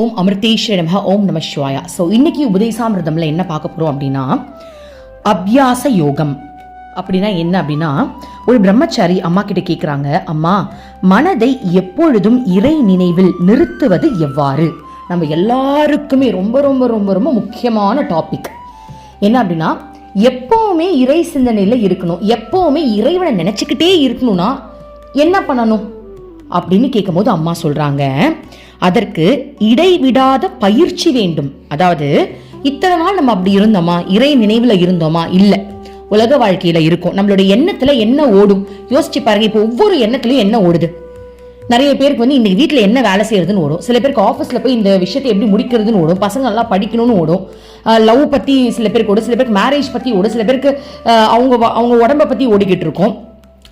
ஓம் அமிர்தேஸ்வர நமக ஓம் நம சிவாயா. ஸோ இன்னைக்கு உபதேசாமிரதம்ல என்ன பார்க்க போகிறோம் அப்படின்னா அபியாச யோகம். அப்படின்னா என்ன அப்படின்னா ஒரு பிரம்மச்சாரி அம்மா கிட்ட கேட்குறாங்க அம்மா மனதை எப்பொழுதும் இறை நினைவில் நிறுத்துவது எவ்வாறு? நம்ம எல்லாருக்குமே ரொம்ப ரொம்ப ரொம்ப ரொம்ப முக்கியமான டாபிக் என்ன அப்படின்னா எப்போவுமே இறை சிந்தனையில் இருக்கணும். எப்போவுமே இறைவனை நினச்சிக்கிட்டே இருக்கணும்னா என்ன பண்ணணும்? அப்படின்னு கேட்கும்போது அம்மா சொல்கிறாங்க அதற்கு இடைவிடாத பயிற்சி வேண்டும். அதாவது இத்தனை நாள் நம்ம அப்படி இருந்தோமா? இறை நினைவில் இருந்தோமா? இல்லை. உலக வாழ்க்கையில இருக்கும். நம்மளுடைய எண்ணத்துல என்ன ஓடும்? யோசிச்சு பாருங்க இப்போ ஒவ்வொரு எண்ணத்துலயும் என்ன ஓடுது? நிறைய பேருக்கு வந்து இன்னைக்கு வீட்டில் என்ன வேலை செய்யறதுன்னு ஓடும். சில பேருக்கு ஆஃபீஸில் போய் இந்த விஷயத்தை எப்படி முடிக்கிறதுன்னு ஓடும். பசங்க நல்லா படிக்கணும்னு ஓடும். லவ் பற்றி சில பேருக்கு ஓடும். சில பேருக்கு மேரேஜ் பற்றி ஓடும். சில பேருக்கு அவங்க அவங்க உடம்ப பற்றி ஓடிக்கிட்டு இருக்கோம்.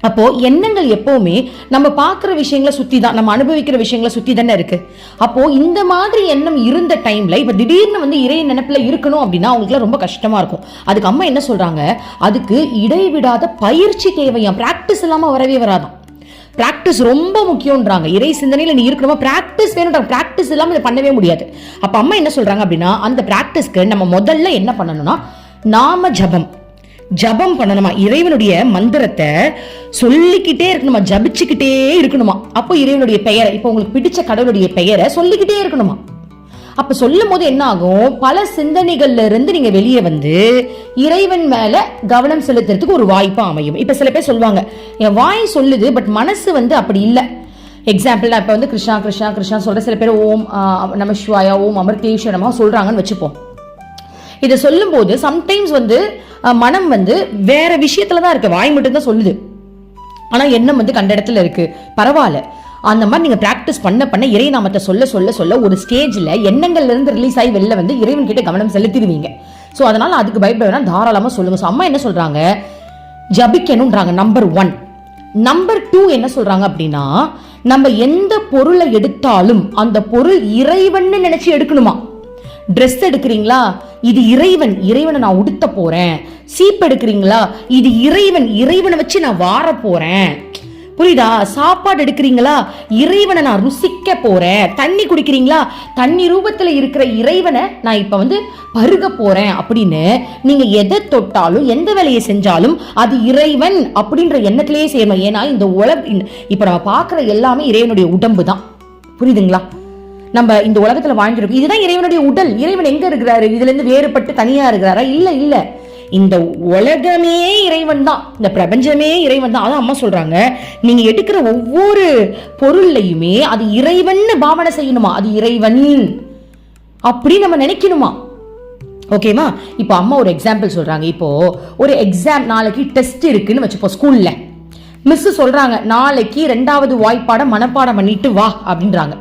அப்போது எண்ணங்கள் எப்போவுமே நம்ம பார்க்குற விஷயங்களை சுற்றி தான் நம்ம அனுபவிக்கிற விஷயங்களை சுற்றி தானே இருக்குது அப்போது இந்த மாதிரி எண்ணம் இருந்த டைமில் இப்போ திடீர்னு வந்து இறை நினைப்பில் இருக்கணும் அப்படின்னா அவங்களுக்குலாம் ரொம்ப கஷ்டமாக இருக்கும். அதுக்கு அம்மா என்ன சொல்கிறாங்க அதுக்கு இடைவிடாத பயிற்சி தேவையாம் பிராக்டிஸ் இல்லாமல் வரவே வராதாம். ப்ராக்டிஸ் ரொம்ப முக்கியம்ன்றாங்க. இறை சிந்தனையில் நீ இருக்கணுமா? ப்ராக்டிஸ் வேணுன்றாங்க ப்ராக்டிஸ் இல்லாமல் இதை பண்ணவே முடியாது. அப்போ அம்மா என்ன சொல்கிறாங்க அப்படின்னா அந்த ப்ராக்டிஸ்க்கு நம்ம முதல்ல என்ன பண்ணணும்னா நாம ஜபம். ஜபம் பண்ணணுமா? இறைவனுடைய மந்திரத்தை சொல்லிக்கிட்டே இருக்கணுமா? ஜபிச்சுக்கிட்டே இருக்கணுமா? அப்போ இறைவனுடைய பெயரை இப்போ உங்களுக்கு பிடிச்ச கடவுளுடைய பெயரை சொல்லிக்கிட்டே இருக்கணுமா? அப்போ சொல்லும் போது என்ன ஆகும் பல சிந்தனைகள்ல இருந்து நீங்க வெளியே வந்து இறைவன் மேல கவனம் செலுத்துறதுக்கு ஒரு வாய்ப்பா அமையும். இப்போ சில பேர் சொல்லுவாங்க என் வாய் சொல்லுது பட் மனசு வந்து அப்படி இல்லை. எக்ஸாம்பிள் நான் இப்போ வந்து கிருஷ்ணா கிருஷ்ணா கிருஷ்ணா சொல்ற சில பேர் ஓம் ஆ, நம சிவாயா ஓம் அமிர்தேஸ்வரமா சொல்றாங்கன்னு வச்சுப்போம். இதை சொல்லும்போது சம்டைம்ஸ் வந்து மனம் வந்து வேற விஷயத்துல தான் இருக்கு. வாய் மட்டும்தான் சொல்லுது. ஆனால் எண்ணம் வந்து கண்ட இடத்துல இருக்கு. பரவாயில்ல. அந்த மாதிரி நீங்கள் ப்ராக்டிஸ் பண்ண பண்ண இறை நாமத்தை சொல்ல சொல்ல சொல்ல ஒரு ஸ்டேஜில் எண்ணங்கள்லேருந்து ரிலீஸ் ஆகி வெளில வந்து இறைவன் கிட்ட கவனம் செலுத்திடுவீங்க. ஸோ அதனால் அதுக்கு பயப்பட வேணாம். தாராளமாக சொல்லுங்கள் ஸோ அம்மா என்ன சொல்கிறாங்க ஜபிக்கணுன்றாங்க நம்பர் ஒன் நம்பர் டூ என்ன சொல்கிறாங்க அப்படின்னா நம்ம எந்த பொருளை எடுத்தாலும் அந்த பொருள் இறைவன்னு நினச்சி எடுக்கணுமா? ட்ரெஸ் எடுக்கிறீங்களா? இது இறைவன் இறைவனை நான் உடுத்த போறேன். சீப் எடுக்கிறீங்களா? இது இறைவன் இறைவனை வச்சு நான் வார போறேன். புரியுதா? சாப்பாடு எடுக்கிறீங்களா? இறைவனை நான் ருசிக்க போறேன். தண்ணி குடிக்கிறீங்களா? தண்ணி ரூபத்துல இருக்கிற இறைவனை நான் இப்ப வந்து பருக போறேன் அப்படின்னு நீங்க எதை தொட்டாலும் எந்த வேலையை செஞ்சாலும் அது இறைவன் அப்படின்ற எண்ணத்திலேயே செய்யணும் ஏன்னா இந்த உலக இப்ப நம்ம பார்க்குற எல்லாமே இறைவனுடைய உடம்பு தான் புரியுதுங்களா? நம்ம இந்த உலகத்துல வாழ்ந்துருக்கோம். இதுதான் இறைவனுடைய உடல். இறைவன் எங்க இருக்கிறாரு? இதுல இருந்து வேறுபட்டு தனியா இருக்கிறாரா? இல்ல இல்ல. இந்த உலகமே இறைவன் தான். இந்த பிரபஞ்சமே இறைவன் தான். அதான் அம்மா சொல்றாங்க. நீங்க எடுக்கிற ஒவ்வொரு பொருள்லையுமே அது இறைவன்னு பாவனை செய்யணுமா? அது இறைவன். அப்படி நம்ம நினைக்கணுமா? ஓகேவா இப்போ அம்மா ஒரு எக்ஸாம்பிள் சொல்றாங்க. இப்போ ஒரு எக்ஸாம் நாளைக்கு டெஸ்ட் இருக்குன்னு வச்சுப்போம் ஸ்கூல்ல மிஸ் சொல்றாங்க நாளைக்கு ரெண்டாவது வாய்ப்பாட மனப்பாடம் பண்ணிட்டு வா அப்படின்றாங்க.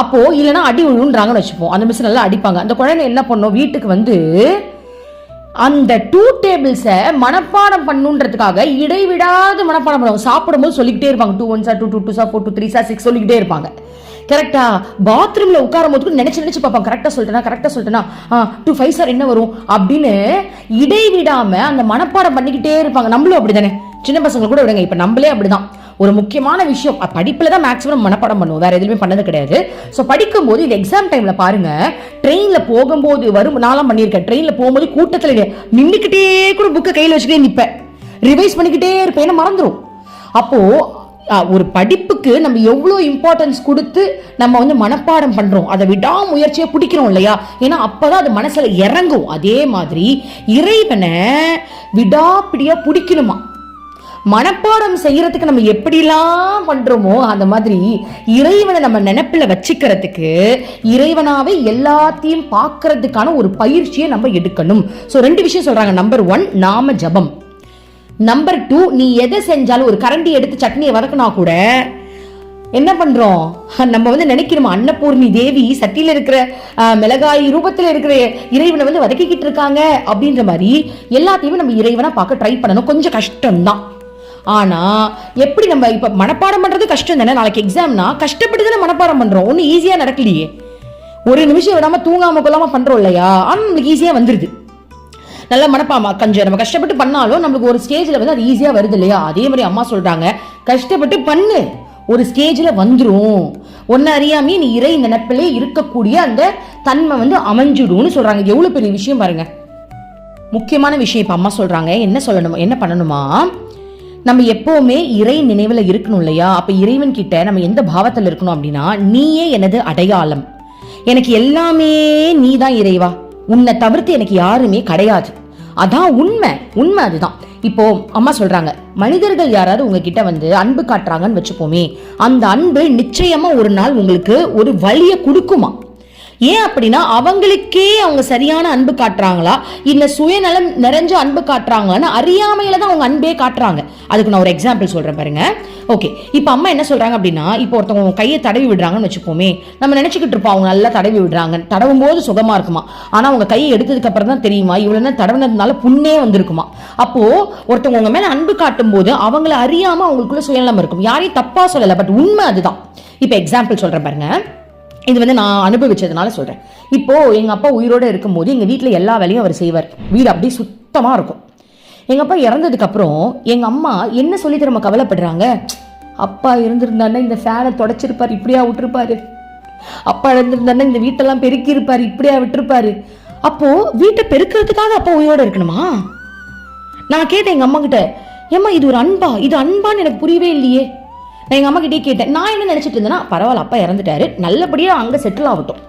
அப்போ இல்லைன்னா அடி விழுன்றாங்கன்னு வச்சுப்போம். அந்த மிஸ் நல்லா அடிப்பாங்க. அந்த குழந்தை என்ன பண்ணும்? வீட்டுக்கு வந்து அந்த டூ டேபிள்ஸை மனப்பாடம் பண்ணுன்றதுக்காக இடைவிடாது மனப்பாடம் பண்ணுவாங்க. சாப்பிடும்போது சொல்லிக்கிட்டே இருப்பாங்க. Two one sir two two two sir four two three sir six சொல்லிக்கிட்டே இருப்பாங்க. கரெக்டா பாத்ரூம்ல உட்காரும் போது நினச்சி நினைச்சு நினைச்சு பார்ப்பாங்க கரெக்டா சொல்லிட்டேனா? கரெக்டா சொல்லிட்டேனா? டூ ஃபைவ் சார் என்ன வரும்? அப்படின்னு இடைவிடாம அந்த மனப்பாடம் பண்ணிக்கிட்டே இருப்பாங்க. நம்மளும் அப்படிதானே? சின்ன பசங்க கூட விடுங்க. இப்போ நம்மளே அப்படிதான். ஒரு முக்கியமான விஷயம் படிப்பில் படிப்புல தான் மேக்ஸிமம் மனப்பாடம் பண்ணுவோம். வேற எதுவுமே பண்ணது கிடையாது. ஸோ படிக்கும்போது இது எக்ஸாம் டைம்ல பாருங்க ட்ரெயினில் போகும்போது வரும் நான்லாம் பண்ணியிருக்கேன். ட்ரெயினில் போகும்போது கூட்டத்தில் நின்றுக்கிட்டே கூட புக்கை கையில் வச்சுக்கிட்டே நிற்பேன் ரிவைஸ் பண்ணிக்கிட்டே இருப்பேன். ஏன்னா மறந்துடும் அப்போ ஒரு படிப்புக்கு நம்ம எவ்வளோ இம்பார்ட்டன்ஸ் கொடுத்து நம்ம வந்து மனப்பாடம் பண்றோம். அதை விடாமுயற்சியாக பிடிக்கிறோம் இல்லையா? ஏன்னா அப்பதான் அது மனசுல இறங்கும். அதே மாதிரி இறைவனை விடாப்பிடியாக பிடிக்கணுமா? மனப்பாடம் செய்யறதுக்கு நம்ம எப்படிலாம் பண்றோமோ அந்த மாதிரி இறைவனை நம்ம நினைப்பில் வச்சுக்கிறதுக்கு இறைவனாவே எல்லாத்தையும் பார்க்கறதுக்கான ஒரு பயிற்சியை நம்ம எடுக்கணும். ஸோ ரெண்டு விஷயம் சொல்றாங்க. நம்பர் ஒன் நாம ஜபம். நம்பர் டூ நீ எதை செஞ்சாலும் ஒரு கரண்டி எடுத்து சட்னியை வதக்கினா கூட என்ன பண்றோம்? நம்ம வந்து நினைக்கிறோம் அன்னபூர்ணி தேவி சட்டியில இருக்கிற மிளகாய் ரூபத்தில் இருக்கிற இறைவனை வந்து வதக்கிக்கிட்டு இருக்காங்க அப்படின்ற மாதிரி எல்லாத்தையுமே நம்ம இறைவனா பார்க்க ட்ரை பண்ணணும். கொஞ்சம் கஷ்டம்தான். ஆனா எப்படி நம்ம இப்ப மனப்பாடம் பண்றது கஷ்டம் தானே? நாளைக்கு எக்ஸாம்னா கஷ்டப்பட்டு தானே மனப்பாடம் பண்றோம். ஒன்றும் ஈஸியா நடக்கலையே. ஒரு நிமிஷம் விடாம தூங்காம கொள்ளாம பண்றோம் இல்லையா? ஆனா நம்மளுக்கு ஈஸியா வந்துருது. நல்லா மனப்பாமா? கொஞ்சம் நம்ம கஷ்டப்பட்டு பண்ணாலும் நம்மளுக்கு ஒரு ஸ்டேஜ்ல வந்து அது ஈஸியா வருது இல்லையா? அதே மாதிரி அம்மா சொல்றாங்க கஷ்டப்பட்டு பண்ணு. ஒரு ஸ்டேஜில் வந்துடும் ஒன்னு அறியாமே நீ இறை நினைப்பிலே இருக்கக்கூடிய அந்த தன்மை வந்து அமைஞ்சிடும்னு சொல்றாங்க. எவ்வளோ எவ்வளவு பெரிய விஷயம் பாருங்க. முக்கியமான விஷயம் இப்ப அம்மா சொல்றாங்க. என்ன சொல்லணும் என்ன பண்ணணுமா? நம்ம எப்பவுமே இறை நினைவில் இருக்கணும் இல்லையா? அப்போ இறைவன் கிட்ட நம்ம எந்த பாவத்தில் இருக்கணும் அப்படின்னா நீயே எனது அடையாளம். எனக்கு எல்லாமே நீ தான் இறைவா. உன்னை தவிர்த்து எனக்கு யாருமே கிடையாது. அதான் உண்மை. உண்மை அதுதான். இப்போ அம்மா சொல்றாங்க மனிதர்கள் யாராவது உங்ககிட்ட வந்து அன்பு காட்டுறாங்கன்னு வச்சுப்போமே அந்த அன்பு நிச்சயமா ஒரு நாள் உங்களுக்கு ஒரு வழியை கொடுக்குமா? ஏன் அப்படின்னா அவங்களுக்கே அவங்க சரியான அன்பு காட்டுறாங்களா? இந்த சுயநலம் நிறைஞ்ச அன்பு காட்டுறாங்களான்னு அறியாமையில தான் அவங்க அன்பே காட்டுறாங்க. அதுக்கு நான் ஒரு எக்ஸாம்பிள் சொல்றேன் பாருங்க. ஓகே இப்போ அம்மா என்ன சொல்றாங்க அப்படின்னா இப்போ ஒருத்தவங்க உங்க கையை தடவி விடுறாங்கன்னு வச்சுப்போமே நம்ம நினச்சிக்கிட்டு இருப்போம் அவங்க நல்லா தடவி விடுறாங்க. தடவும் போது சுகமா இருக்குமா? ஆனால் அவங்க கையை எடுத்ததுக்கு அப்புறம் தான் தெரியுமா? இவ்வளோ நேரம் தடவினதுனால புண்ணே வந்திருக்குமா? அப்போ ஒருத்தவங்க உங்க மேலே அன்பு காட்டும் போது அவங்கள அறியாமல் அவங்களுக்குள்ள சுயநலம் இருக்கும். யாரையும் தப்பாக சொல்லலை பட் உண்மை அதுதான். இப்போ எக்ஸாம்பிள் சொல்றேன் பாருங்க. இது வந்து நான் அனுபவிச்சதுனால சொல்கிறேன் இப்போது எங்கள் அப்பா உயிரோடு இருக்கும்போது எங்கள் வீட்டில் எல்லா வேலையும் அவர் செய்வார். வீடு அப்படியே சுத்தமாக இருக்கும். எங்கள் அப்பா இறந்ததுக்கப்புறம் எங்கள் அம்மா என்ன சொல்லி திரும்ப கவலைப்படுறாங்க? அப்பா இருந்திருந்தாருன்னா இந்த ஃபேனை தொடச்சிருப்பார் இப்படியா விட்டுருப்பாரு. அப்பா இருந்திருந்தானே இந்த வீட்டெல்லாம் பெருக்கியிருப்பார் இப்படியா விட்டுருப்பாரு. அப்போது வீட்டை பெருக்கிறதுக்காக அப்பா உயிரோடு இருக்கணுமா? நான் கேட்டேன் எங்கள் அம்மா கிட்ட ஏம்மா இது ஒரு அன்பா? இது அன்பான்னு எனக்கு புரியவே இல்லையே. நான் எங்க அம்மா கேட்டேன். நான் என்ன நினச்சிட்டு இருந்தேன்னா பரவாயில்ல அப்பா இறந்துட்டாரு. நல்லபடியாக அங்கே செட்டில் ஆகட்டும்.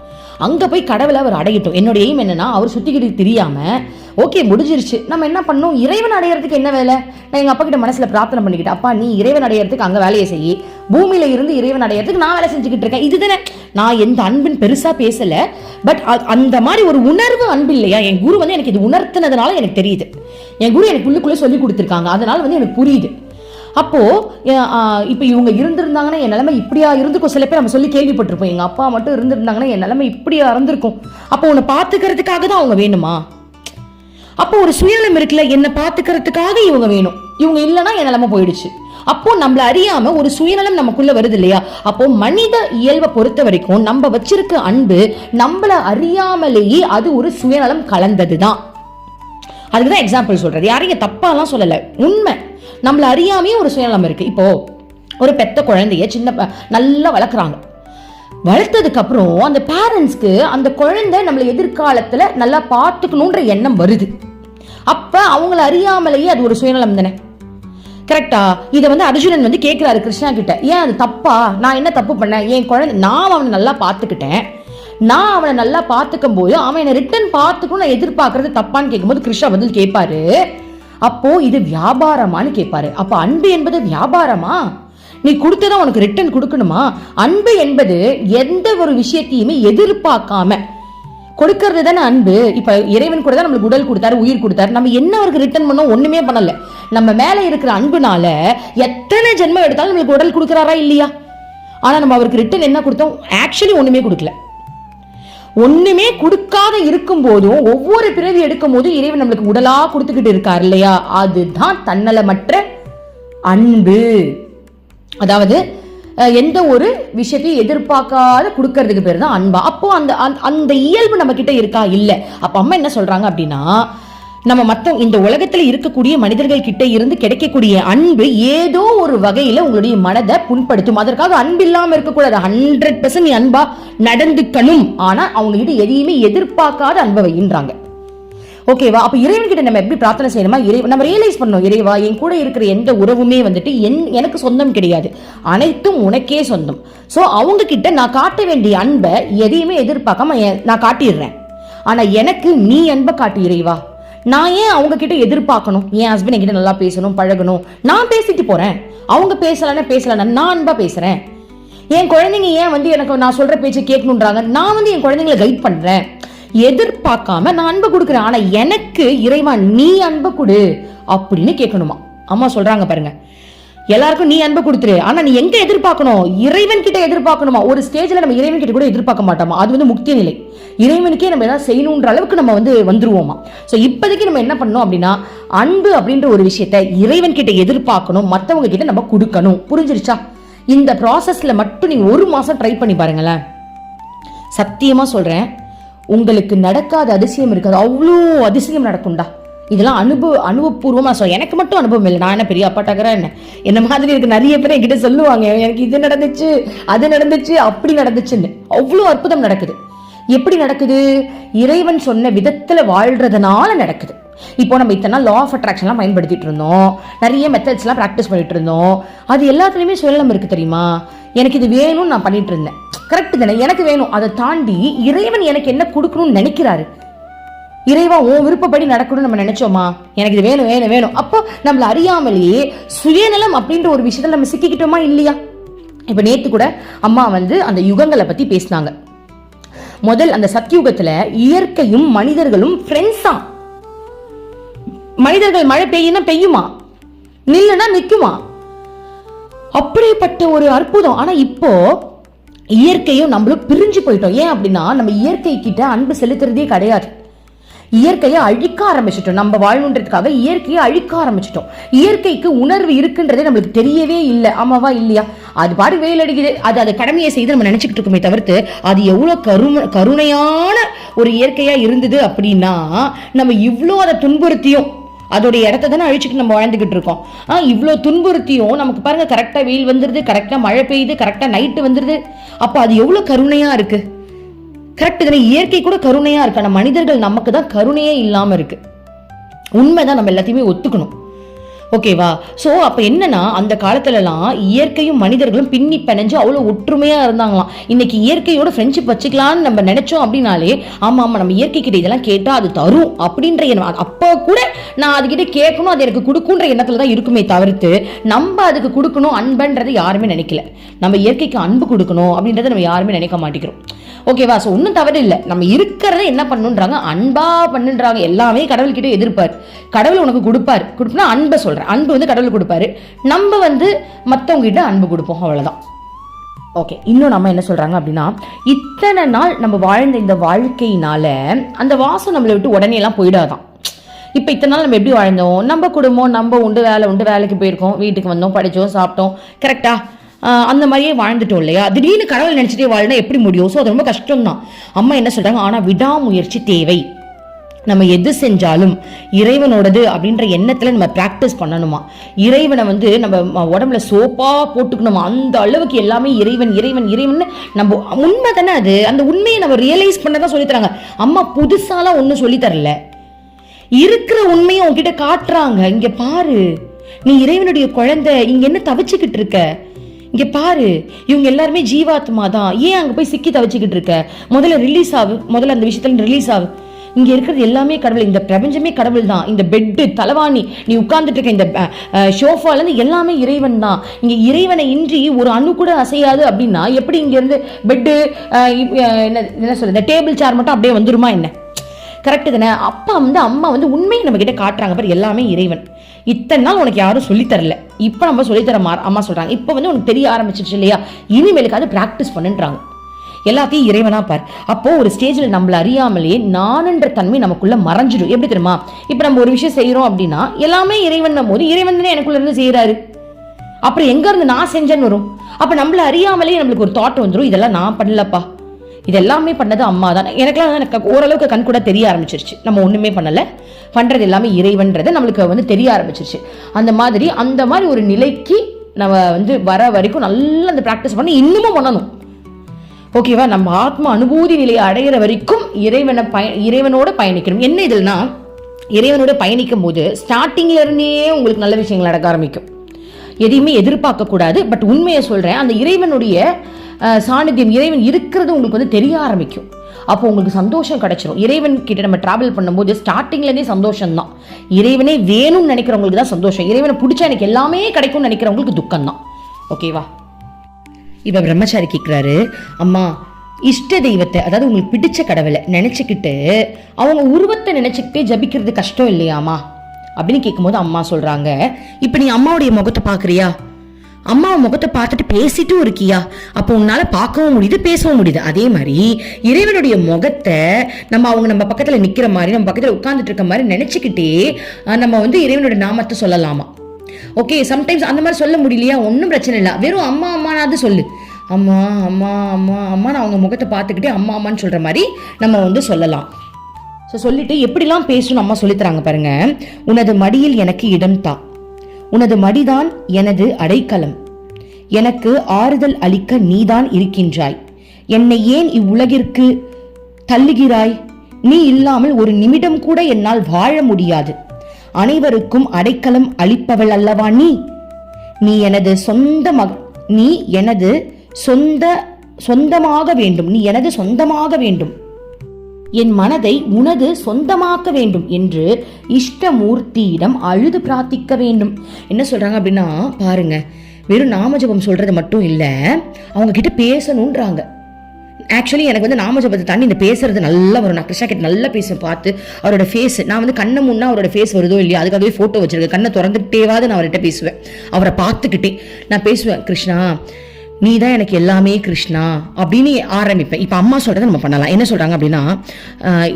அங்கே போய் கடவுளை அவர் அடையட்டும். என்னோட எய்ம் என்னென்னா அவர் சுற்றிக்கிட்டு தெரியாமல் ஓகே முடிஞ்சிருச்சு. நம்ம என்ன பண்ணோம் இறைவன் அடையிறதுக்கு என்ன வேலை? நான் எங்கள் அப்பா கிட்ட மனசில் பிரார்த்தனை பண்ணிக்கிட்டேன். அப்பா நீ இறைவன் அடையிறதுக்கு அங்கே வேலையை செய்யி. பூமியில் இருந்து இறைவன் அடையறதுக்கு நான் வேலை செஞ்சுக்கிட்டு இருக்கேன். இதுதானே. நான் எந்த அன்பின் பெருசாக பேசலை. பட் அந்த மாதிரி ஒரு உணர்வு அன்பு இல்லையா? என் குரு வந்து எனக்கு இது உணர்த்தினதுனால எனக்கு தெரியுது. என் குரு எனக்கு உள்ளுக்குள்ளே சொல்லி கொடுத்துருக்காங்க. அதனால் வந்து எனக்கு புரியுது. அப்போ இப்போ இவங்க இருந்திருந்தாங்கன்னா என் நிலைமை இப்படியா இருந்திருக்கும்? சில பேர் நம்ம சொல்லி கேள்விப்பட்டிருப்போம். எங்க அப்பா மட்டும் இருந்திருந்தாங்கன்னா என் நிலைமை இப்படியா இருந்திருக்கும். அப்போ உன்னை பார்த்துக்கிறதுக்காக தான் அவங்க வேணுமா? அப்போ ஒரு சுயநலம் இருக்குல்ல என்னை பார்த்துக்கிறதுக்காக இவங்க வேணும். இவங்க இல்லைன்னா என் நிலைமை போயிடுச்சு. அப்போ நம்மள அறியாம ஒரு சுயநலம் நமக்குள்ள வருது இல்லையா? அப்போ மனித இயல்பை பொறுத்த வரைக்கும் நம்ம வச்சிருக்க அன்பு நம்மள அறியாமலேயே அது ஒரு சுயநலம் கலந்ததுதான். அதுக்கு தான் எக்ஸாம்பிள் சொல்றது. யாரையும் தப்பாலாம் சொல்லலை. உண்மை. நம்மளை அறியாமையே ஒரு சுயநலம் இருக்குது இப்போது ஒரு பெத்த குழந்தைய சின்ன நல்லா வளர்க்குறாங்க. வளர்த்ததுக்கு அப்புறம் அந்த பேரண்ட்ஸ்க்கு அந்த குழந்தை நம்மளை எதிர்காலத்தில் நல்லா பார்த்துக்கணுன்ற எண்ணம் வருது. அப்போ அவங்கள அறியாமலேயே அது ஒரு சுயநலம் தானே? கரெக்டா இதை வந்து அர்ஜுனன் வந்து கேட்குறாரு கிருஷ்ணா கிட்ட. ஏன் அது தப்பா? நான் என்ன தப்பு பண்ணேன்? என் குழந்தை நான் அவனை நல்லா பார்த்துக்கிட்டேன். நான் அவனை நல்லா பார்த்துக்கும் போது அவன் என்னை ரிட்டன் பார்த்துக்கணும் நான் எதிர்பார்க்கறது தப்பான்னு கேட்கும்போது கிருஷ்ணா பதில் கேட்பாரு அப்போ இது வியாபாரமான்னு கேட்பாரு. அப்ப அன்பு என்பது வியாபாரமா? நீ கொடுத்ததான் உனக்கு ரிட்டர்ன் கொடுக்கணுமா? அன்பு என்பது எந்த ஒரு விஷயத்தையுமே எதிர்பார்க்காம கொடுக்கறது தானே அன்பு. இப்ப இறைவன் கூட தான் நம்மளுக்கு உடல் கொடுத்தாரு உயிர் கொடுத்தாரு. நம்ம என்ன அவருக்கு ரிட்டர்ன் பண்ணோம்? ஒண்ணுமே பண்ணல. நம்ம மேல இருக்கிற அன்புனால எத்தனை ஜென்மம் எடுத்தாலும் நம்மளுக்கு உடல் கொடுக்கறாரா இல்லையா? ஆனா நம்ம அவருக்கு ரிட்டர்ன் என்ன கொடுத்தோம்? ஆக்சுவலி ஒண்ணுமே கொடுக்கல. ஒண்ணுமே கொடுக்காத இருக்கும் போதும் ஒவ்வொரு பிறவி எடுக்கும் போதும் இறைவன் நம்மளுக்கு உடலா கொடுத்துக்கிட்டு இருக்கார் இல்லையா? அதுதான் தன்னலமற்ற அன்பு. அதாவது எந்த ஒரு விஷயத்தையும் எதிர்பார்க்காத கொடுக்கறதுக்கு பேர் தான் அன்பா. அப்போ அந்த அந்த- அந்த இயல்பு நம்ம கிட்ட இருக்கா? இல்ல. அப்ப அம்மா என்ன சொல்றாங்க அப்படின்னா நம்ம மற்ற இந்த உலகத்துல இருக்கக்கூடிய மனிதர்கள் கிட்ட இருந்து கிடைக்கக்கூடிய அன்பு ஏதோ ஒரு வகையில உங்களுடைய மனதை புண்படுத்தும். அதற்காக அன்பு இல்லாம இருக்கக்கூடாது. ஹண்ட்ரட் பெர்சன்ட் நீ அன்பா நடந்துக்கணும். ஆனா அவங்க கிட்ட எதையுமே எதிர்பார்க்காத அன்பை வைன்றாங்க ஓகேவா அப்ப இறைவன் கிட்ட நம்ம எப்படி பிரார்த்தனை செய்யணுமா? இறை நம்ம ரியலைஸ் பண்ணோம் இறைவா என் கூட இருக்கிற எந்த உறவுமே வந்துட்டு என் எனக்கு சொந்தம் கிடையாது. அனைத்தும் உனக்கே சொந்தம். ஸோ அவங்க கிட்ட நான் காட்ட வேண்டிய அன்பை எதையுமே எதிர்பார்க்காம நான் காட்டிடுறேன். ஆனா எனக்கு நீ அன்பை காட்டு இறைவா. நான் ஏன் அவங்க கிட்ட எதிர்பார்க்கணும்? என் ஹஸ்பண்ட் என்கிட்ட நல்லா பேசணும் பழகணும். நான் பேசிட்டு போறேன். அவங்க பேசலன்னா பேசலன்னா நான் அன்பா பேசுறேன். என் குழந்தைங்க ஏன் வந்து எனக்கு நான் சொல்ற பேச்சை கேட்கணுன்றாங்க? நான் வந்து என் குழந்தைங்களை கைட் பண்றேன். எதிர்பார்க்காம நான் அன்பை கொடுக்குறேன். ஆனா எனக்கு இறைவா நீ அன்பை கொடு அப்படின்னு கேட்கணுமா? அம்மா சொல்றாங்க பாருங்க. எல்லாருக்கும் நீ அன்பை கொடுத்துரு. ஆனா நீ எங்க எதிர்பார்க்கணும்? இறைவன் கிட்ட எதிர்பார்க்கணுமா? ஒரு ஸ்டேஜ்ல நம்ம இறைவன் கிட்ட கூட எதிர்பார்க்க மாட்டோமா? அது வந்து முக்கிய நிலை. இறைவனுக்கே நம்ம ஏதாவது செய்யணுன்ற அளவுக்கு நம்ம வந்து வந்துருவோமா? ஸோ இப்போதைக்கு நம்ம என்ன பண்ணோம் அப்படின்னா அன்பு அப்படின்ற ஒரு விஷயத்த இறைவன் கிட்ட எதிர்பார்க்கணும். மற்றவங்க கிட்ட நம்ம கொடுக்கணும். புரிஞ்சிருச்சா? இந்த ப்ராசஸ்ல மட்டும் நீங்க ஒரு மாசம் ட்ரை பண்ணி பாருங்களேன். சத்தியமா சொல்றேன். உங்களுக்கு நடக்காத அதிசயம் இருக்காது. அவ்வளோ அதிசயம் நடக்கும்டா. இதெல்லாம் அனுபவ அனுபவபூர்வமாக சொல். எனக்கு மட்டும் அனுபவம் இல்லை. நான் என்ன பெரிய அப்பாட்டாக்கிறேன் என்ன? என்ன மாதிரி இருக்கு? நிறைய பேர் என்கிட்ட சொல்லுவாங்க. எனக்கு இது நடந்துச்சு அது நடந்துச்சு அப்படி நடந்துச்சுன்னு. அவ்வளோ அற்புதம் நடக்குது. எப்படி நடக்குது? இறைவன் சொன்ன விதத்தில் வாழ்றதுனால நடக்குது. இப்போ நம்ம இத்தனை லா ஆஃப் அட்ராக்ஷன்லாம் பயன்படுத்திட்டு இருந்தோம். நிறைய மெத்தட்ஸ்லாம் ப்ராக்டிஸ் பண்ணிட்டு இருந்தோம். அது எல்லாத்துலேயுமே சுயநலம் இருக்குது தெரியுமா? எனக்கு இது வேணும்னு நான் பண்ணிட்டு இருந்தேன். கரெக்ட் தானே? எனக்கு வேணும். அதை தாண்டி இறைவன் எனக்கு என்ன கொடுக்கணும்னு நினைக்கிறாரு? இறைவா உன் விருப்பப்படி நடக்கணும்னு நம்ம நினைச்சோமா? எனக்கு இது வேணும் வேணும் வேணும். அப்போ நம்மள அறியாமலேயே சுயநலம் அப்படின்ற ஒரு விஷயத்தில் நம்ம சிக்கிக்கிட்டோமா இல்லையா? இப்போ நேற்று கூட அம்மா வந்து அந்த யுகங்களை பத்தி பேசினாங்க. முதல் அந்த சத்யுகத்துல இயற்கையும் மனிதர்களும் ஃப்ரெண்ட்ஸா மனிதர்கள் மழை பெய்யுனா பெய்யுமா? நில்லுனா நிற்குமா அப்படிப்பட்ட ஒரு அற்புதம். ஆனா இப்போ இயற்கையும் நம்மளும் பிரிஞ்சு போயிட்டோம். ஏன் அப்படின்னா நம்ம இயற்கை கிட்ட அன்பு செலுத்துறதே கிடையாது. இயற்கையை அழிக்க ஆரம்பிச்சிட்டோம். நம்ம வாழணுன்றதுக்காக இயற்கையை அழிக்க ஆரம்பிச்சிட்டோம். இயற்கைக்கு உணர்வு இருக்குன்றதே நம்மளுக்கு தெரியவே இல்லை. ஆமாவா இல்லையா? அது பாடு வெயில் அடிக்குது. அது அதை கடமையை செய்து நம்ம நினைச்சுக்கிட்டு இருக்கோமே தவிர்த்து அது எவ்வளோ கரும கருணையான ஒரு இயற்கையாக இருந்தது அப்படின்னா நம்ம இவ்வளோ அதை துன்புறுத்தியும் அதோடைய இடத்த தானே அழிச்சுட்டு நம்ம வாழ்ந்துக்கிட்டு இருக்கோம். ஆ இவ்வளோ துன்புறுத்தியும் நமக்கு பாருங்க கரெக்டாக வெயில் வந்துடுது கரெக்டாக மழை பெய்யுது கரெக்டாக நைட்டு வந்துடுது அப்போ அது எவ்வளோ கருணையாக இருக்குது கரெக்ட் தானே? இயற்கை கூட கருணையா இருக்கு? ஆனா மனிதர்கள் நமக்கு தான் கருணையே இல்லாம இருக்கு. உண்மைதான் நம்ம எல்லாத்தையுமே ஒத்துக்கணும். ஓகேவா ஸோ அப்போ என்னன்னா அந்த காலத்துலலாம் இயற்கையும் மனிதர்களும் பின்னி பிணைஞ்சு அவ்வளோ ஒற்றுமையாக இருந்தாங்களாம். இன்னைக்கு இயற்கையோட ஃப்ரெண்ட்ஷிப் வச்சுக்கலாம்னு நம்ம நினைச்சோம் அப்படின்னாலே ஆமாம் ஆமாம் நம்ம இயற்கை கிட்ட இதெல்லாம் கேட்டால் அது தரும் அப்படின்ற எண்ணம். அப்போ கூட நான் அதுக்கிட்ட கேட்கணும் அது எனக்கு கொடுக்குன்ற எண்ணத்தில் தான் இருக்குமே தவிர்த்து நம்ம அதுக்கு கொடுக்கணும் அன்பன்றதை யாருமே நினைக்கல. நம்ம இயற்கைக்கு அன்பு கொடுக்கணும் அப்படின்றத நம்ம யாருமே நினைக்க மாட்டேங்கிறோம். ஓகேவா ஸோ ஒன்றும் தவறு இல்லை. நம்ம இருக்கிறத என்ன பண்ணுன்றாங்க? அன்பா பண்ணுன்றாங்க. எல்லாமே கடவுள்கிட்ட எதிர்ப்பார். கடவுள் உனக்கு கொடுப்பார். கொடுப்பா அன்பை சொல்கிறேன் அன்பு வந்து கடவுள் கொடுப்பாரு. நம்ம வந்து மற்றவங்க கிட்ட அன்பு கொடுப்போம் அவ்வளோதான் ஓகே இன்னும் நம்ம என்ன சொல்கிறாங்க அப்படின்னா இத்தனை நாள் நம்ம வாழ்ந்த இந்த வாழ்க்கையினால அந்த வாசம் நம்மளை விட்டு உடனே எல்லாம் போயிடாதான். இப்போ இத்தனை நாள் நம்ம எப்படி வாழ்ந்தோம்? நம்ம குடும்பம் நம்ம உண்டு வேலை உண்டு வேலைக்கு போயிருக்கோம். வீட்டுக்கு வந்தோம் படித்தோம் சாப்பிட்டோம். கரெக்டாக அந்த மாதிரியே வாழ்ந்துட்டோம் இல்லையா? திடீர்னு கடவுள் நினச்சிட்டே வாழ்னா எப்படி முடியும்? ஸோ அது ரொம்ப கஷ்டம்தான். அம்மா என்ன சொல்கிறாங்க ஆனால் விடாமுயற்சி தேவை. நம்ம எது செஞ்சாலும் இறைவனோடது அப்படின்ற எண்ணத்தில் நம்ம ப்ராக்டிஸ் பண்ணணுமா? இறைவனை வந்து நம்ம உடம்புல சோப்பாக போட்டுக்கணுமா? அந்த அளவுக்கு எல்லாமே இறைவன் இறைவன் இறைவன் நம்ம உண்மை தானே அது? அந்த உண்மையை நம்ம ரியலைஸ் பண்ண தான் சொல்லித்தராங்க. அம்மா புதுசாலாம் ஒன்றும் சொல்லித்தரல. தரல இருக்கிற உண்மையை உங்ககிட்ட காட்டுறாங்க. இங்கே பாரு. நீ இறைவனுடைய குழந்தை. இங்கே என்ன தவிச்சுக்கிட்டு இருக்க? இங்கே பாரு. இவங்க எல்லாருமே ஜீவாத்மா தான் ஏன் அங்கே போய் சிக்கி தவிச்சுக்கிட்டு இருக்க? முதல்ல ரிலீஸ் ஆகு. முதல்ல அந்த விஷயத்துல ரிலீஸ் ஆகு. இங்க இருக்கிறது எல்லாமே கடவுள். இந்த பிரபஞ்சமே கடவுள் தான் இந்த பெட்டு தலவாணி நீ உட்கார்ந்துட்டு இருக்க இந்த ஷோஃபால இருந்து எல்லாமே இறைவன் தான் இங்க இறைவனை இன்றி ஒரு அணு கூட அசையாது அப்படின்னா எப்படி இங்கேருந்து பெட்டு என்ன என்ன சொல்றது? இந்த டேபிள் சேர் மட்டும் அப்படியே வந்துருமா என்ன? கரெக்டு தானே? அப்பா வந்து அம்மா வந்து உண்மையை நம்ம கிட்ட காட்டுறாங்க பாரு எல்லாமே இறைவன். இத்தனை நாள் உனக்கு யாரும் சொல்லித் தரல. இப்போ நம்ம சொல்லித்தர மா அம்மா சொல்றாங்க. இப்போ வந்து உனக்கு தெரிய ஆரம்பிச்சிருச்சு இல்லையா? இனிமேலுக்காவது ப்ராக்டிஸ் பண்ணுன்றாங்க. எல்லாத்தையும் இறைவனா பார். அப்போ ஒரு ஸ்டேஜில் நம்மள அறியாமலேயே நானுன்ற தன்மை நமக்குள்ள மறைஞ்சிடும். எப்படி தெரியுமா? இப்போ நம்ம ஒரு விஷயம் செய்கிறோம் அப்படின்னா எல்லாமே இறைவன் போது இறைவன் தானே எனக்குள்ள இருந்து செய்யறாரு அப்புறம் எங்க இருந்து நான் செஞ்சேன்னு வரும்? அப்ப நம்மள அறியாமலே நம்மளுக்கு ஒரு தாட் வந்துடும் இதெல்லாம் நான் பண்ணலப்பா. இது எல்லாமே பண்ணது அம்மா தான் எனக்குலாம் எனக்கு ஓரளவுக்கு கண் கூட தெரிய ஆரம்பிச்சிருச்சு. நம்ம ஒன்றுமே பண்ணலை. பண்ணுறது எல்லாமே இறைவன்றது நம்மளுக்கு வந்து தெரிய ஆரம்பிச்சிருச்சு. அந்த மாதிரி அந்த மாதிரி ஒரு நிலைக்கு நம்ம வந்து வர வரைக்கும் நல்லா அந்த ப்ராக்டிஸ் பண்ணி இன்னமும் பண்ணணும். ஓகேவா? நம்ம ஆத்ம அனுபூதி நிலையை அடையிற வரைக்கும் இறைவனை பய இறைவனோட பயணிக்கணும். என்ன இதுனா இறைவனோட பயணிக்கும் போது ஸ்டார்டிங்ல இருந்தே உங்களுக்கு நல்ல விஷயங்கள் நடக்க ஆரம்பிக்கும். எதையுமே எதிர்பார்க்க கூடாது பட் உண்மையை சொல்றேன் அந்த இறைவனுடைய சாநித்தியம் இறைவன் இருக்கிறது உங்களுக்கு வந்து தெரிய ஆரம்பிக்கும். அப்போ உங்களுக்கு சந்தோஷம் கிடைச்சிரும். இறைவன் கிட்ட நம்ம டிராவல் பண்ணும்போது ஸ்டார்டிங்லேருந்தே சந்தோஷம் தான் இறைவனே வேணும்னு நினைக்கிறவங்களுக்கு தான் சந்தோஷம். இறைவனை பிடிச்சா எனக்கு எல்லாமே கிடைக்கும்னு நினைக்கிறவங்களுக்கு துக்கம் தான் ஓகேவா? இப்ப பிரம்மச்சாரி கேட்குறாரு அம்மா இஷ்ட தெய்வத்தை அதாவது உங்களுக்கு பிடிச்ச கடவுளை நினச்சிக்கிட்டு அவங்க உருவத்தை நினச்சிக்கிட்டே ஜபிக்கிறது கஷ்டம் இல்லையாம்மா? அப்படின்னு கேட்கும்போது அம்மா சொல்கிறாங்க இப்போ நீ அம்மாவுடைய முகத்தை பார்க்குறியா அம்மா முகத்தை பார்த்துட்டு பேசிட்டும் இருக்கியா? அப்போ உன்னால் பார்க்கவும் முடியுது பேசவும் முடியுது. அதே மாதிரி இறைவனுடைய முகத்தை நம்ம அவங்க நம்ம பக்கத்தில் நிற்கிற மாதிரி நம்ம பக்கத்தில் உட்காந்துட்டு இருக்க மாதிரி நினச்சிக்கிட்டே நம்ம வந்து இறைவனுடைய நாமத்தை சொல்லலாமா? ஓகே சம்டைம்ஸ் அந்த மாதிரி சொல்ல முடியலையா? ஒன்றும் பிரச்சனை இல்லை. வெறும் அம்மா அம்மானாவது சொல்லு. அம்மா அம்மா அம்மா அம்மா நான் அவங்க முகத்தை பார்த்துக்கிட்டே அம்மா அம்மான்னு சொல்கிற மாதிரி நம்ம வந்து சொல்லலாம். ஸோ சொல்லிட்டு எப்படிலாம் பேசணும் அம்மா சொல்லித்தராங்க பாருங்க. உனது மடியில் எனக்கு இடம் தா. உனது மடிதான் எனது அடைக்கலம். எனக்கு ஆறுதல் அளிக்க நீதான் இருக்கின்றாய். என்னை ஏன் இவ்வுலகிற்கு தள்ளுகிறாய்? நீ இல்லாமல் ஒரு நிமிடம் கூட என்னால் வாழ முடியாது. அனைவருக்கும் அடைக்கலம் அளிப்பவள் அல்லவா நீ? நீ எனது சொந்த மக நீ எனது சொந்த சொந்தமாக வேண்டும். நீ எனது சொந்தமாக வேண்டும். என் மனதை உனது சொந்தமாக்க வேண்டும் என்று இஷ்டமூர்த்தியிடம் அழுது பிரார்த்திக்க வேண்டும். என்ன சொல்றாங்க அப்படின்னா பாருங்க வெறும் நாமஜபம் சொல்றது மட்டும் இல்லை அவங்க கிட்ட பேசணுன்றாங்க ஆக்சுவலி எனக்கு வந்து நாமஜபத்தை தாண்டி இந்த பேசுறது நல்லா வரும். நான் கிருஷ்ணா கிட்ட நல்லா பேசுவேன் பார்த்து. அவரோட ஃபேஸ் நான் வந்து கண்ணை முன்னா அவரோட ஃபேஸ் வருதோ இல்லையா அதுக்காகவே ஃபோட்டோ வச்சிருக்கேன். கண்ணை திறந்துக்கிட்டேவாது நான் அவர்கிட்ட பேசுவேன். அவரை பார்த்துக்கிட்டே நான் பேசுவேன் கிருஷ்ணா நீ தான் எனக்கு எல்லாமே கிருஷ்ணா அப்படின்னு ஆரம்பிப்பேன். இப்போ அம்மா சொல்கிறத நம்ம பண்ணலாம். என்ன சொல்கிறாங்க அப்படின்னா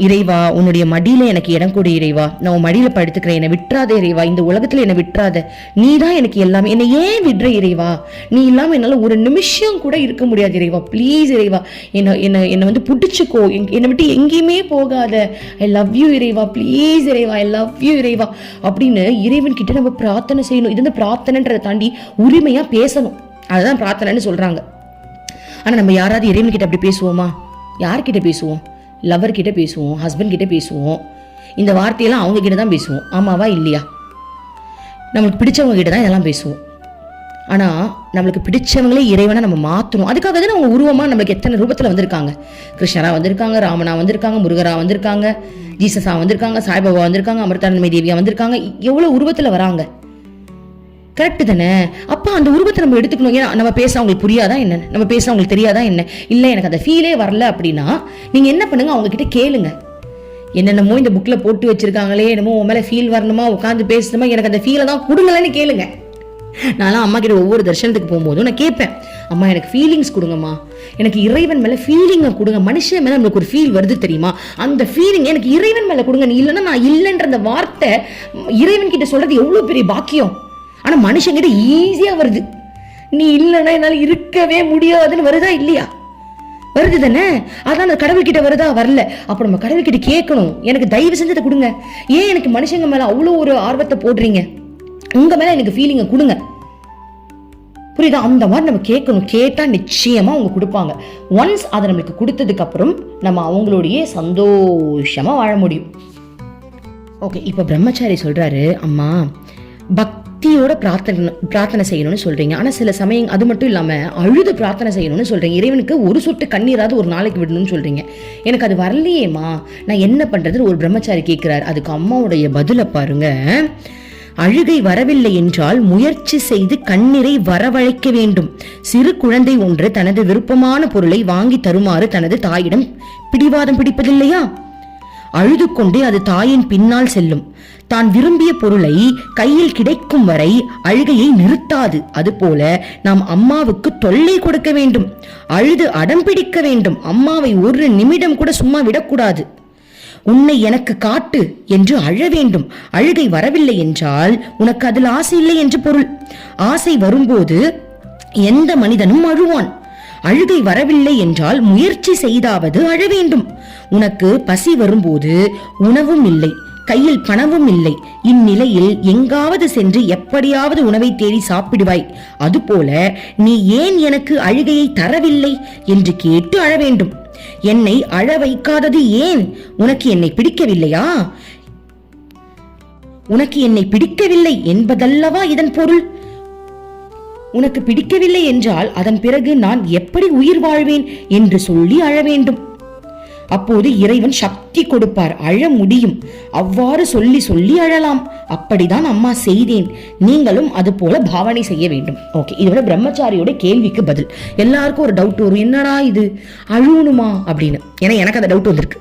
இறைவா உன்னுடைய மடியில் எனக்கு இடம் கொடு இறைவா. நான் உன் மடியில் படுத்துக்கிறேன். என்னை விட்டுறாத இறைவா. இந்த உலகத்தில் என்னை விட்டுறாத. நீ தான் எனக்கு எல்லாமே. என்னை ஏன் விடுற இறைவா? நீ இல்லாமல் என்னால் ஒரு நிமிஷம் கூட இருக்க முடியாது இறைவா. ப்ளீஸ் இறைவா. என்னை என்னை என்னை வந்து பிடிச்சிக்கோ. எங் என்னை விட்டு எங்கேயுமே போகாத. ஐ லவ் யூ இறைவா. ப்ளீஸ் இறைவா. ஐ லவ் யூ இறைவா. அப்படின்னு இறைவன் கிட்ட நம்ம பிரார்த்தனை செய்யணும். இது வந்து பிரார்த்தனைன்றதை தாண்டி உரிமையாக பேசணும். அதுதான் பிரார்த்தனைன்னு சொல்கிறாங்க ஆனால் நம்ம யாராவது இறைவன்கிட்ட அப்படி பேசுவோமா? யார்கிட்ட பேசுவோம்? லவர்கிட்ட பேசுவோம் ஹஸ்பண்ட் கிட்ட பேசுவோம். இந்த வார்த்தையெல்லாம் அவங்க கிட்ட தான் பேசுவோம். ஆமாவா? இல்லையா? நம்மளுக்கு பிடிச்சவங்க கிட்ட தான் இதெல்லாம் பேசுவோம். ஆனால் நம்மளுக்கு பிடிச்சவங்களே இறைவனை நம்ம மாற்றணும் அதுக்காக தான் அவங்க உருவமாக நம்மளுக்கு எத்தனை ரூபத்தில் வந்திருக்காங்க? கிருஷ்ணரா வந்திருக்காங்க ராமனா வந்திருக்காங்க முருகரா வந்திருக்காங்க ஜீசஸா வந்திருக்காங்க சாய்பாபா வந்திருக்காங்க அமிர்தானந்தமய தேவியா வந்திருக்காங்க. எவ்வளோ உருவத்தில் வராங்க? கரெக்டு தானே? அப்போ அந்த உருவத்தை நம்ம எடுத்துக்கணும். ஏன்னா நம்ம பேச அவங்களுக்கு புரியாதா என்ன? நம்ம பேச அவங்களுக்கு தெரியாதா என்ன? இல்லை எனக்கு அந்த ஃபீலே வரல அப்படின்னா நீங்கள் என்ன பண்ணுங்கள் அவங்கக்கிட்ட கேளுங்க. என்னென்னமோ இந்த புக்கில் போட்டு வச்சிருக்காங்களே என்னமோ உன் மேலே ஃபீல் வரணுமா? உட்காந்து பேசணுமா? எனக்கு அந்த ஃபீலை தான் கொடுங்களேன்னு கேளுங்க. நான்லாம் அம்மா கிட்ட ஒவ்வொரு தர்ஷனத்துக்கு போகும்போதும் நான் கேட்பேன். அம்மா எனக்கு ஃபீலிங்ஸ் கொடுங்கம்மா. எனக்கு இறைவன் மேலே ஃபீலிங்கை கொடுங்க. மனுஷன் மேலே நம்மளுக்கு ஒரு ஃபீல் வருது தெரியுமா? அந்த ஃபீலிங் எனக்கு இறைவன் மேலே கொடுங்க. நீ இல்லைன்னா நான் இல்லைன்ற அந்த வார்த்தை இறைவன் கிட்ட சொல்கிறது எவ்வளோ பெரிய பாக்கியம்? ஆனால் மனுஷங்கிட்ட ஈஸியாக வருது. நீ இல்லைன்னா என்னால் இருக்கவே முடியாதுன்னு வருதா இல்லையா? வருது தானே? அதான் அந்த கடவுள்கிட்ட வருதா? வரல. அப்போ நம்ம கடவுள்கிட்ட கேட்கணும். எனக்கு தயவு செஞ்சு அதை கொடுங்க. ஏன் எனக்கு மனுஷங்க மேலே அவ்வளோ ஒரு ஆர்வத்தை போடுறீங்க? உங்கள் மேலே எனக்கு ஃபீலிங்கை கொடுங்க. புரியுதா? அந்த மாதிரி நம்ம கேட்கணும். கேட்டால் நிச்சயமாக அவங்க கொடுப்பாங்க. ஒன்ஸ் அதை நம்மளுக்கு கொடுத்ததுக்கப்புறம் நம்ம அவங்களோடையே சந்தோஷமாக வாழ முடியும். ஓகே இப்போ பிரம்மச்சாரி சொல்கிறாரு அம்மா பக்தியோட பிரார்த்தனை பிரார்த்தனை செய்யணும்னு சொல்றீங்க. ஆனா சில சமயம் அது மட்டும் இல்லாம அழுது பிரார்த்தனை செய்யணும்னு சொல்றீங்க. இறைவனுக்கு ஒரு சொட்டு கண்ணீராது ஒரு நாளைக்கு விடணும்னு சொல்றீங்க. எனக்கு அது வரலையேம்மா. நான் என்ன பண்றதுன்னு ஒரு பிரம்மச்சாரி கேட்கிறார் அதுக்கு அம்மாவுடைய பதிலை பாருங்க. அழுகை வரவில்லை என்றால் முயற்சி செய்து கண்ணீரை வரவழைக்க வேண்டும். சிறு குழந்தை ஒன்று தனது விருப்பமான பொருளை வாங்கி தருமாறு தனது தாயிடம் பிடிவாதம் பிடிப்பதில்லையா? அழுது கொண்டே அது தாயின் பின்னால் செல்லும். தான் விரும்பிய பொருளை கையில் கிடைக்கும் வரை அழுகையை நிறுத்தாது. அதுபோல நாம் அம்மாவுக்கு தொல்லை கொடுக்க வேண்டும். அழுது அடம் பிடிக்க வேண்டும். அம்மாவை ஒரு நிமிடம் கூட சும்மா விடக்கூடாது. உன்னை எனக்கு காட்டு என்று அழ வேண்டும். அழுகை வரவில்லை என்றால் உனக்கு அதில் ஆசை இல்லை என்று பொருள். ஆசை வரும்போது எந்த மனிதனும் அழுவான். அழுகை வரவில்லை என்றால் முயற்சி செய்தாவது அழ வேண்டும். உனக்கு பசி வரும்போது உணவும் இல்லை கையில் பணமும் இல்லை. இந்நிலையில் எங்காவது சென்று எப்படியாவது உணவை தேடி சாப்பிடுவாய். அதுபோல நீ ஏன் எனக்கு அழுகையை தரவில்லை என்று கேட்டு அழ வேண்டும். என்னை அழ வைக்காதது ஏன்? உனக்கு என்னை பிடிக்கவில்லையா? உனக்கு என்னை பிடிக்கவில்லை என்பதல்லவா இதன் பொருள்? உனக்கு பிடிக்கவில்லை என்றால் அதன் பிறகு நான் எப்படி உயிர் வாழ்வேன் என்று சொல்லி அழ வேண்டும். அப்போது இறைவன் சக்தி கொடுப்பார். அழ முடியும். அவ்வாறு சொல்லி சொல்லி அழலாம். அப்படிதான் அம்மா செய்தேன். நீங்களும் அது போல பாவனை செய்ய வேண்டும். ஓகே இதோட பிரம்மச்சாரியோட கேள்விக்கு பதில். எல்லாருக்கும் ஒரு டவுட் வரும். என்னடா இது? அழுவணுமா? அப்படின்னு. ஏன்னா எனக்கு அந்த டவுட் வந்திருக்கு.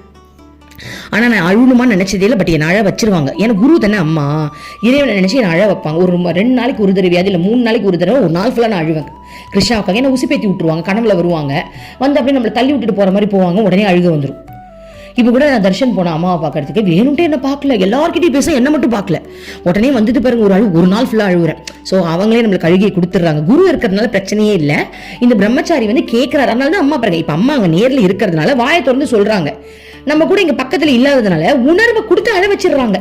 ஆனா நான் அழுணுமா நினைச்சதே இல்லை பட் என்னை அழ வச்சிருவாங்க. ஏன்னா குரு தானே அம்மா. இறைவனை நினைச்சு என்னை அழ வைப்பாங்க. ஒரு ரெண்டு நாளைக்கு ஒரு தடவையாவது இல்லை மூணு நாளைக்கு ஒரு தடவை ஒரு நாள் ஃபுல்லாக நான் அழுவேன். கிருஷ்ணா உட்காங்க என்ன உசுப்பேத்தி விட்டுருவாங்க கனவுல வருவாங்க. வந்து அப்படியே நம்மளை தள்ளி விட்டுட்டு போற மாதிரி போவாங்க உடனே அழுக வந்துடும் இப்போ கூட நான் தர்ஷன் போனேன் அம்மாவை பார்க்கறதுக்கு வேணும்ட்டே என்ன பார்க்கல. எல்லாருக்கிட்டையும் பேச என்ன மட்டும் பார்க்கல. உடனே வந்துட்டு பாருங்க ஒரு அழு ஒரு நாள் ஃபுல்லாக அழுகுறேன் ஸோ அவங்களே நம்மளுக்கு அழுகியை கொடுத்துட்றாங்க. குரு இருக்கிறதுனால பிரச்சனையே இல்லை. இந்த பிரம்மச்சாரி வந்து கேட்குறாரு அதனால தான் அம்மா பாருங்க இப்போ அம்மா அங்கே நேரில் இருக்கிறதுனால வாயை திறந்து சொல்றாங்க. நம்ம கூட இங்கே பக்கத்தில் இல்லாததுனால உணர்வை கொடுத்து அழ வச்சிடுறாங்க.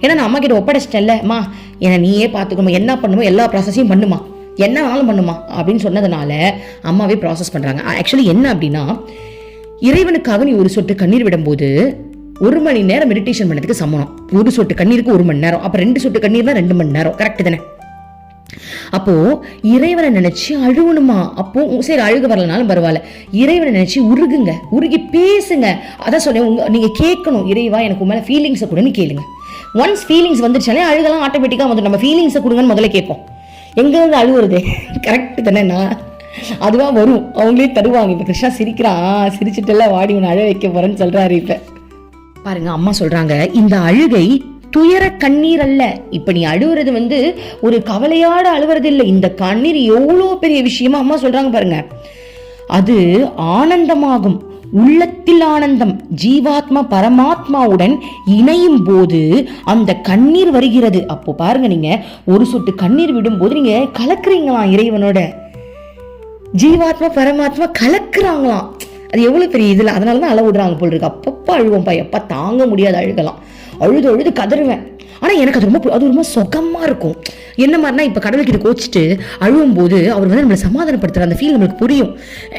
ஏன்னா நான் அம்மா கிட்ட ஒப்படைச்சிட்டேன்ல அம்மா என்னை நீயே பார்த்துக்கணும் என்ன பண்ணுமோ எல்லா ப்ராசஸையும் பண்ணுமா? என்ன வேணாலும் பண்ணுமா? அப்படின்னு சொன்னதுனால அம்மாவே ப்ராசஸ் பண்ணுறாங்க ஆக்சுவலி என்ன அப்படின்னா இறைவனுக்காக நீ ஒரு சொட்டு கண்ணீர் விடும்போது ஒரு மணி நேரம் மெடிடேஷன் பண்ணதுக்கு சமணம். ஒரு சொட்டு கண்ணீருக்கு ஒரு மணி நேரம். அப்போ ரெண்டு சொட்டு கண்ணீர்னா ரெண்டு மணி நேரம். கரெக்ட் தானே? அப்போ இறைவனை நினைச்சு அழுவணுமா? அப்போ சரி அழுக வரலனாலும் பரவாயில்ல. இறைவனை நினைச்சு உருகுங்க. உருகி பேசுங்க. அதான் சொன்னேன் உங்க நீங்க கேட்கணும். இறைவா எனக்கு மேலே மேல ஃபீலிங்ஸை கொடுன்னு கேளுங்க. ஒன்ஸ் ஃபீலிங்ஸ் வந்துருச்சாலே அழுகலாம் ஆட்டோமேட்டிக்காக வந்து நம்ம ஃபீலிங்ஸை கொடுங்கன்னு முதல்ல கேட்போம். எங்கேருந்து அழுவுறது? கரெக்ட் தானே நான் அதுவா வரும். அவங்களே தருவாங்க. இப்போ கிருஷ்ணா சிரிக்கிறான் சிரிச்சிட்டுலாம் வாடி உன்னை அழ வைக்க போறேன்னு சொல்றாரு இப்ப. பாருங்க அம்மா சொல்றாங்க இந்த அழுகை துயர கண்ணீர் அல்ல. இப்ப நீ அழுவுறது வந்து ஒரு கவலையோட அழுவுறது இல்லை. இந்த கண்ணீர் எவ்வளோ பெரிய விஷயமா அம்மா சொல்றாங்க பாருங்க. அது ஆனந்தமாகும். உள்ளத்தில் ஆனந்தம். ஜீவாத்மா பரமாத்மாவுடன் இணையும் போது அந்த கண்ணீர் வருகிறது. அப்போ பாருங்க நீங்க ஒரு சொட்டு கண்ணீர் விடும்போது நீங்க கலக்குறீங்களாம் இறைவனோட. ஜீவாத்மா பரமாத்மா கலக்குறாங்களாம். அது எவ்வளோ பெரிய இதில் அதனால தான் அழ விடுறாங்க போல் இருக்கு. அப்பப்போ அழுவோம்ப்பா எப்பா தாங்க முடியாது அழுகலாம். அழுது அழுது கதறுவேன். ஆனால் எனக்கு அது ரொம்ப அது ரொம்ப சுகமாக இருக்கும். என்ன மாதிரினா இப்போ கடவுள்கிட்ட கோச்சிட்டு அழுவும் போது அவர் வந்து நம்மளை சமாதானப்படுத்துகிற அந்த ஃபீல் நம்மளுக்கு புரியும்.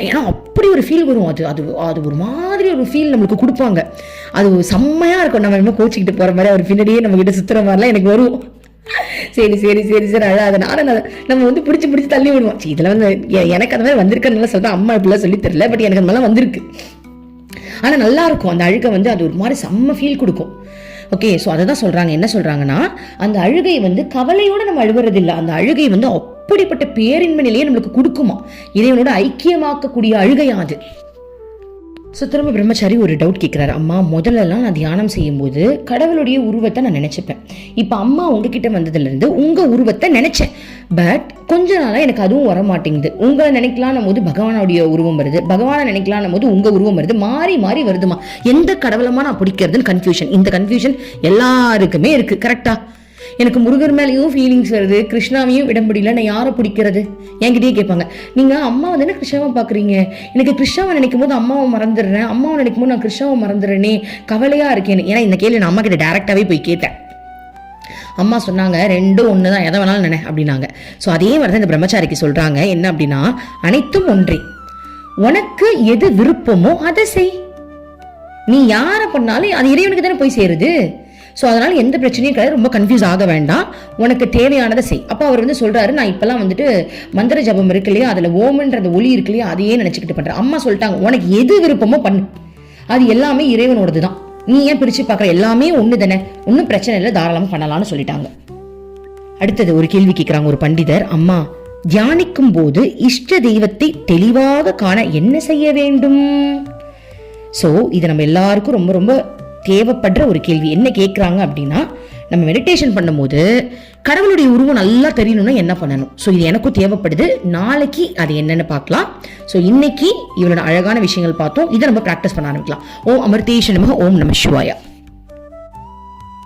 ஏன்னா அப்படி ஒரு ஃபீல் வரும். அது அது அது ஒரு மாதிரி ஒரு ஃபீல் நம்மளுக்கு கொடுப்பாங்க. அது செம்மையாக இருக்கும். நம்ம இன்னும் கோச்சிக்கிட்டு போகிற மாதிரி அவர் பின்னாடியே நம்ம கிட்ட சுற்றுற மாதிரிலாம் எனக்கு வரும். சரி சரி சரி சரி அழாத. நானும் நம்ம வந்து பிடிச்சி பிடிச்சி தள்ளி விடுவோம். சரி, இதெல்லாம் வந்து எனக்கு அந்த மாதிரி வந்திருக்கனால சொல்றேன் அம்மா இப்படிலாம் சொல்லி தெரில. பட் எனக்கு அந்த மாதிரிலாம் வந்திருக்கு. ஆனால் நல்லாயிருக்கும் அந்த அழுக்கை வந்து அது ஒரு மாதிரி செம்ம ஃபீல் கொடுக்கும். ஓகே ஸோ அதை தான் சொல்றாங்க. என்ன சொல்றாங்கன்னா அந்த அழுகை வந்து கவலையோட நம்ம அழுகிறதில்லை. அந்த அழுகை வந்து அப்படிப்பட்ட பேரின்மை நிலையை நம்மளுக்கு கொடுக்குமா? இறைவனோட ஐக்கியமாக்கக்கூடிய அழுகையாது ஸோ திரும்ப பிரம்மச்சாரி ஒரு டவுட் கேட்குறாரு அம்மா முதல்லலாம் நான் தியானம் செய்யும்போது கடவுளுடைய உருவத்தை நான் நினச்சிப்பேன். இப்போ அம்மா உங்ககிட்ட வந்ததுலேருந்து உங்கள் உருவத்தை நினச்சேன். பட் கொஞ்ச நாளாக எனக்கு அதுவும் வர மாட்டேங்குது உங்களை நினைக்கலான போது பகவானுடைய உருவம் வருது. பகவானை நினைக்கலான போது உங்கள் உருவம் வருது. மாறி மாறி வருதுமா? எந்த கடவுளமா நான் பிடிக்கிறதுன்னு கன்ஃபியூஷன் இந்த கன்ஃபியூஷன் எல்லாருக்குமே இருக்குது கரெக்டாக எனக்கு முருகர் மேலேயும் ஃபீலிங்ஸ் வருது. கிருஷ்ணாவையும் விட முடியல. நான் யாரை பிடிக்கிறது? என்கிட்டயே கேட்பாங்க. நீங்க அம்மாவை தானே கிருஷ்ணாவை பார்க்குறீங்க? எனக்கு கிருஷ்ணாவை நினைக்கும் போது அம்மாவை மறந்துடுறேன். அம்மாவை நினைக்கும் போது நான் கிருஷ்ணாவை மறந்துடுறேனே. கவலையாக இருக்கேன் ஏன்னா இந்த கேள்வி நான் அம்மா கிட்ட டேரெக்டாகவே போய் கேட்டேன். அம்மா சொன்னாங்க ரெண்டும் ஒன்று தான் எதை வேணாலும் நினை அப்படின்னாங்க. ஸோ அதே மாதிரி தான் இந்த பிரம்மச்சாரிக்கு சொல்கிறாங்க என்ன அப்படின்னா அனைத்தும் ஒன்றே. உனக்கு எது விருப்பமோ அதை செய். நீ யாரை பண்ணாலும் அது இறைவனுக்கு தானே போய் சேருது? ஸோ அதனால் எந்த பிரச்சனையும் கிடையாது. ரொம்ப கன்ஃபியூஸ் ஆக வேண்டாம். உனக்கு தேவையானதை செய். அப்போ அவர் வந்து சொல்கிறாரு நான் இப்போல்லாம் வந்துட்டு மந்திர ஜபம் இருக்கு இல்லையா? அதில் ஓமன்ற அந்த ஒளி இருக்கு இல்லையா? அதையே நினச்சிக்கிட்டு பண்ணுறேன் அம்மா சொல்லிட்டாங்க உனக்கு எது விருப்பமோ பண்ணு. அது எல்லாமே இறைவனோடது தான். நீ ஏன் பிரித்து பார்க்குற? எல்லாமே ஒன்று தானே. ஒன்றும் பிரச்சனை இல்லை. தாராளமாக பண்ணலாம்னு சொல்லிட்டாங்க. அடுத்தது ஒரு கேள்வி கேட்குறாங்க ஒரு பண்டிதர். அம்மா தியானிக்கும் போது இஷ்ட தெய்வத்தை தெளிவாக காண என்ன செய்ய வேண்டும்? ஸோ இது நம்ம எல்லாருக்கும் ரொம்ப ரொம்ப தேவைப்படுற ஒரு கேள்வி. என்ன கேட்குறாங்க அப்படின்னா நம்ம மெடிடேஷன் பண்ணும்போது கடவுளுடைய உருவம் நல்லா தெரியணும்னா என்ன பண்ணணும்? ஸோ இது எனக்கும் தேவைப்படுது. நாளைக்கு அது என்னென்னு பார்க்கலாம். ஸோ இன்னைக்கு இவளோட அழகான விஷயங்கள் பார்த்தோம். இதை நம்ம ப்ராக்டிஸ் பண்ண ஆரம்பிக்கலாம். ஓம் அமிர்தேஷன் நமக ஓம் நம சிவாயா.